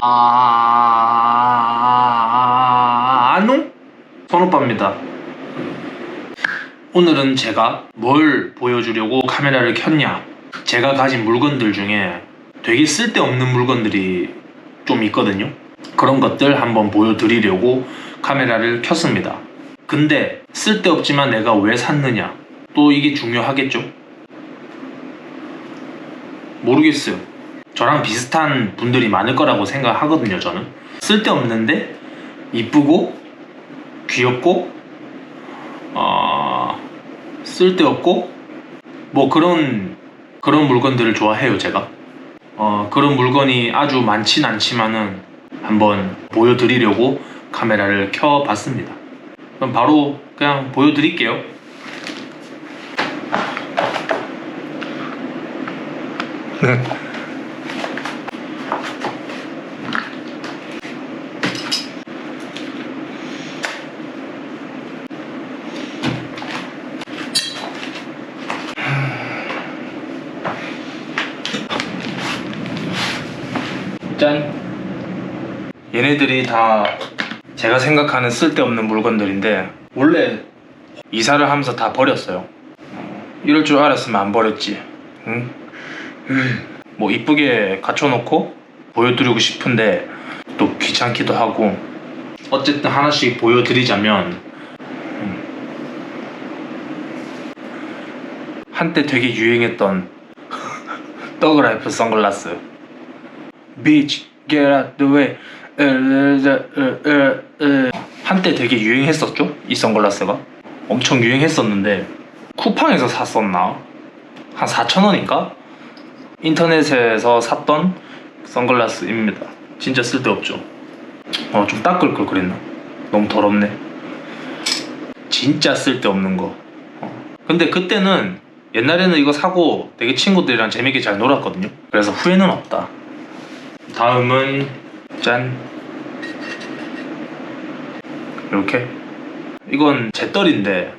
아, 안녕? 선오빠입니다. 오늘은 제가 뭘 보여주려고 카메라를 켰냐? 제가 가진 물건들 중에 되게 쓸데없는 물건들이 좀 있거든요. 그런 것들 한번 보여드리려고 카메라를 켰습니다. 근데 쓸데없지만 내가 왜 샀느냐? 또 이게 중요하겠죠? 모르겠어요. 저랑 비슷한 분들이 많을 거라고 생각하거든요, 저는. 쓸데없는데 이쁘고 귀엽고 어, 쓸데없고 뭐 그런 그런 물건들을 좋아해요, 제가. 어, 그런 물건이 아주 많진 않지만은 한번 보여드리려고 카메라를 켜봤습니다. 그럼 바로 그냥 보여드릴게요. 짠. 얘네들이 다 제가 생각하는 쓸데없는 물건들인데 원래 이사를 하면서 다 버렸어요. 이럴 줄 알았으면 안 버렸지. 응? 뭐 이쁘게 갖춰놓고 보여드리고 싶은데 또 귀찮기도 하고 어쨌든 하나씩 보여드리자면 음, 한때 되게 유행했던 더그라이프 선글라스 Bitch, get out the way. 한때 되게 유행했었죠? 이 선글라스가 엄청 유행했었는데 쿠팡에서 샀었나? 한 4,000원인가? 인터넷에서 샀던 선글라스입니다. 진짜 쓸데없죠. 어, 좀 닦을 걸 그랬나? 너무 더럽네. 진짜 쓸데없는 거. 어. 근데 그때는 옛날에는 이거 사고 되게 친구들이랑 재밌게 잘 놀았거든요. 그래서 후회는 없다. 다음은 짠. 이렇게? 이건 잿더리인데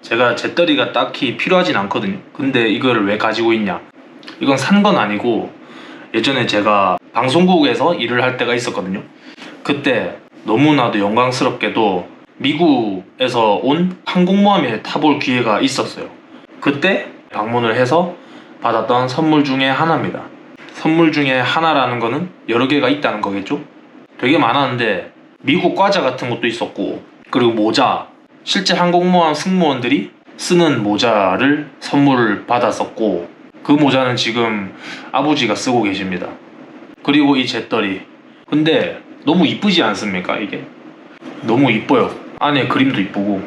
제가 잿더리가 딱히 필요하진 않거든요. 근데 이거를 왜 가지고 있냐? 이건 산 건 아니고 예전에 제가 방송국에서 일을 할 때가 있었거든요. 그때 너무나도 영광스럽게도 미국에서 온 항공모함에 타볼 기회가 있었어요. 그때 방문을 해서 받았던 선물 중에 하나입니다 선물 중에 하나라는 거는 여러 개가 있다는 거겠죠? 되게 많았는데 미국 과자 같은 것도 있었고 그리고 모자 실제 항공모함 승무원들이 쓰는 모자를 선물을 받았었고 그 모자는 지금 아버지가 쓰고 계십니다. 그리고 이 잿더리 근데 너무 이쁘지 않습니까 이게? 너무 이뻐요. 안에 그림도 이쁘고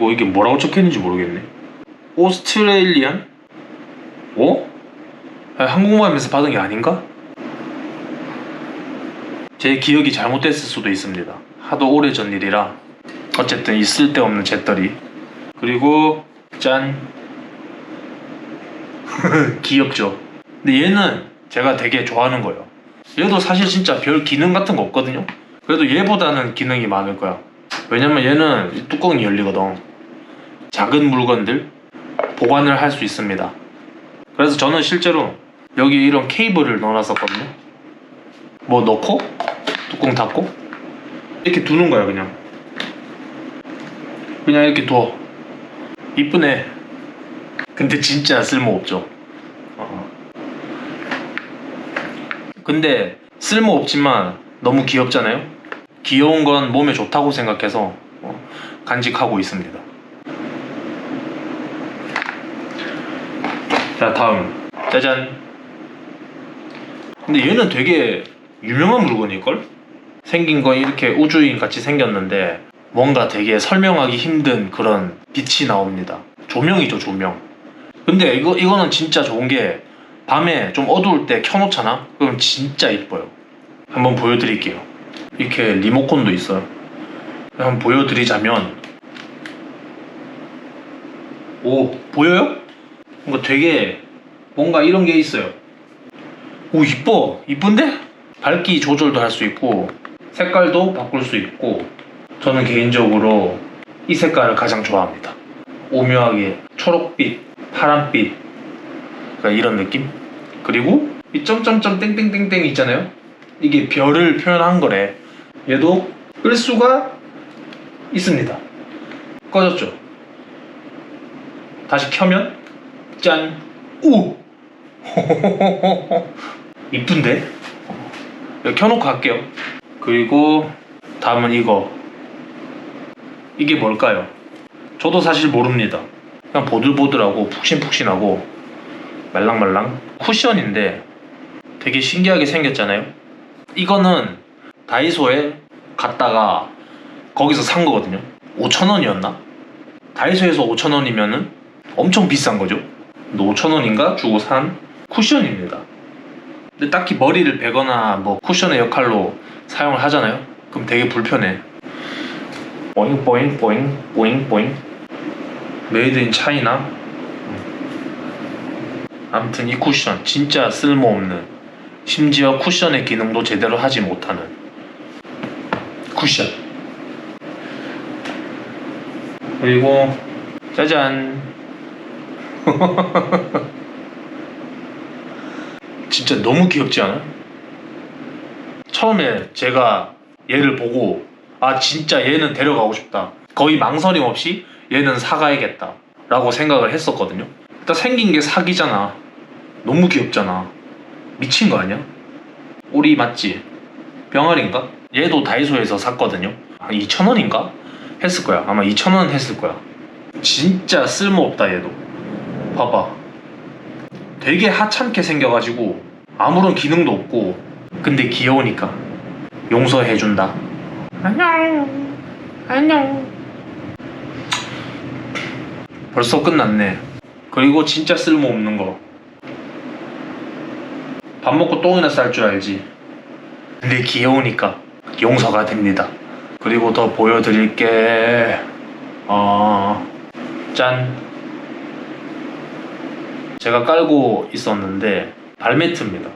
뭐 이게 뭐라고 적혀있는지 모르겠네. 오스트레일리안? 어? 아, 한국모함에서 받은 게 아닌가? 제 기억이 잘못됐을 수도 있습니다. 하도 오래전 일이라 어쨌든 이 쓸데없는 잿더리 그리고 짠 귀엽죠? 근데 얘는 제가 되게 좋아하는 거예요. 얘도 사실 진짜 별 기능 같은 거 없거든요. 그래도 얘보다는 기능이 많을 거야. 왜냐면 얘는 이 뚜껑이 열리거든. 작은 물건들 보관을 할 수 있습니다. 그래서 저는 실제로 여기 이런 케이블을 넣어놨었거든요. 뭐 넣고 뚜껑 닫고 이렇게 두는 거야 그냥. 그냥 이렇게 둬. 이쁘네. 근데 진짜 쓸모없죠. 어. 근데 쓸모없지만 너무 귀엽잖아요. 귀여운 건 몸에 좋다고 생각해서 어, 간직하고 있습니다. 자 다음 짜잔 근데 얘는 되게 유명한 물건일걸? 생긴 건 이렇게 우주인 같이 생겼는데 뭔가 되게 설명하기 힘든 그런 빛이 나옵니다 조명이죠 조명 근데 이거, 이거는 진짜 좋은 게 밤에 좀 어두울 때 켜놓잖아? 그럼 진짜 이뻐요 한번 보여드릴게요 이렇게 리모컨도 있어요 한번 보여드리자면 오 보여요? 뭔가 되게 뭔가 이런 게 있어요. 오 이뻐 이쁜데? 밝기 조절도 할 수 있고 색깔도 바꿀 수 있고 저는 개인적으로 이 색깔을 가장 좋아합니다. 오묘하게 초록빛, 파란빛 그러니까 이런 느낌? 그리고 이 점점점 땡땡땡땡 있잖아요. 이게 별을 표현한 거래. 얘도 끌 수가 있습니다. 꺼졌죠? 다시 켜면 짠! 오! 이쁜데? 이거 켜놓고 갈게요. 그리고 다음은 이거. 이게 뭘까요? 저도 사실 모릅니다. 그냥 보들보들하고 푹신푹신하고 말랑말랑 쿠션인데 되게 신기하게 생겼잖아요. 이거는 다이소에 갔다가 거기서 산 거거든요. 5,000원이었나? 다이소에서 5,000원이면은 엄청 비싼 거죠. 근데 5,000원인가 주고 산 쿠션입니다. 근데 딱히 머리를 베거나 뭐 쿠션의 역할로 사용을 하잖아요. 그럼 되게 불편해. 보잉 보잉 보잉 보잉 보잉 메이드 인 차이나 아무튼 이 쿠션 진짜 쓸모없는 심지어 쿠션의 기능도 제대로 하지 못하는 쿠션 그리고 짜잔 진짜 너무 귀엽지 않아? 처음에 제가 얘를 보고 아 진짜 얘는 데려가고 싶다 거의 망설임 없이 얘는 사가야겠다 라고 생각을 했었거든요 일단 생긴 게 사기잖아 너무 귀엽잖아 미친 거 아니야? 우리 맞지? 병아리인가? 얘도 다이소에서 샀거든요 한 2,000원인가? 했을 거야 아마 2,000원 했을 거야 진짜 쓸모없다 얘도 봐봐 되게 하찮게 생겨가지고 아무런 기능도 없고. 근데 귀여우니까 용서해준다. 안녕. 안녕. 벌써 끝났네. 그리고 진짜 쓸모없는 거. 밥 먹고 똥이나 쌀 줄 알지? 근데 귀여우니까 용서가 됩니다. 그리고 더 보여드릴게. 어... 짠. 제가 깔고 있었는데 발매트입니다.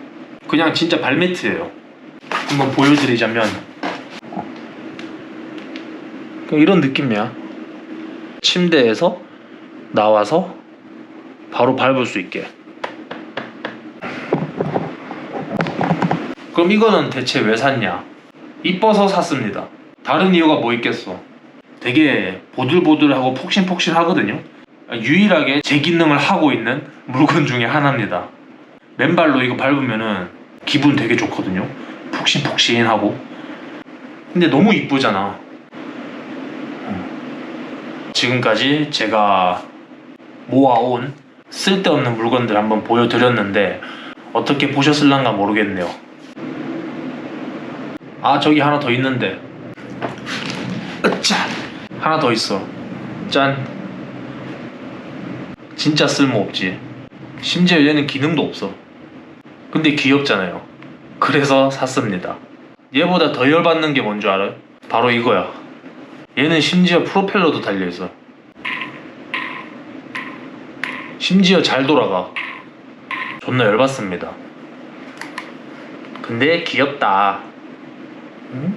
그냥 진짜 발매트예요. 한번 보여드리자면 이런 느낌이야. 침대에서 나와서 바로 밟을 수 있게. 그럼 이거는 대체 왜 샀냐? 이뻐서 샀습니다. 다른 이유가 뭐 있겠어? 되게 보들보들하고 폭신폭신하거든요. 유일하게 제 기능을 하고 있는 물건 중에 하나입니다 맨발로 이거 밟으면은 기분 되게 좋거든요. 푹신푹신하고. 근데 너무 이쁘잖아. 음. 지금까지 제가 모아온 쓸데없는 물건들 한번 보여드렸는데 어떻게 보셨을란가 모르겠네요. 아 저기 하나 더 있는데. 으짜 하나 더 있어. 짠. 진짜 쓸모없지. 심지어 얘는 기능도 없어 근데 귀엽잖아요. 그래서 샀습니다. 얘보다 더 열받는 게 뭔 줄 알아요? 바로 이거야. 얘는 심지어 프로펠러도 달려있어. 심지어 잘 돌아가. 존나 열받습니다. 근데 귀엽다. 응?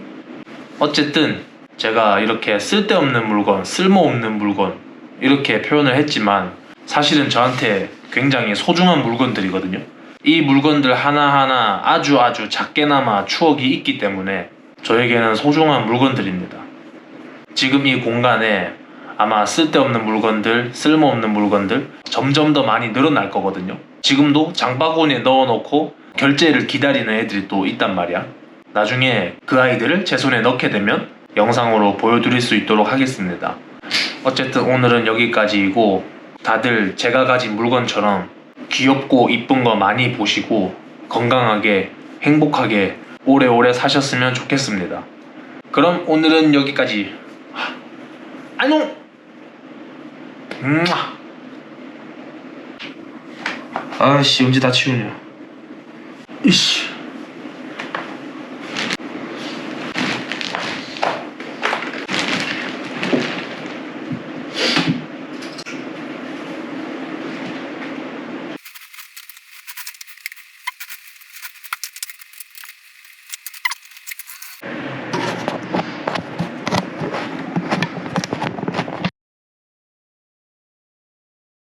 어쨌든 제가 이렇게 쓸데없는 물건 쓸모없는 물건 이렇게 표현을 했지만 사실은 저한테 굉장히 소중한 물건들이거든요 이 물건들 하나하나 아주 아주 작게나마 추억이 있기 때문에 저에게는 소중한 물건들입니다 지금 이 공간에 아마 쓸데없는 물건들, 쓸모없는 물건들 점점 더 많이 늘어날 거거든요. 지금도 장바구니에 넣어놓고 결제를 기다리는 애들이 또 있단 말이야. 나중에 그 아이들을 제 손에 넣게 되면 영상으로 보여드릴 수 있도록 하겠습니다. 어쨌든 오늘은 여기까지이고 다들 제가 가진 물건처럼 귀엽고 이쁜 거 많이 보시고 건강하게 행복하게 오래오래 사셨으면 좋겠습니다. 그럼 오늘은 여기까지. 안녕! 음. 아씨 언제 다 치우냐 이씨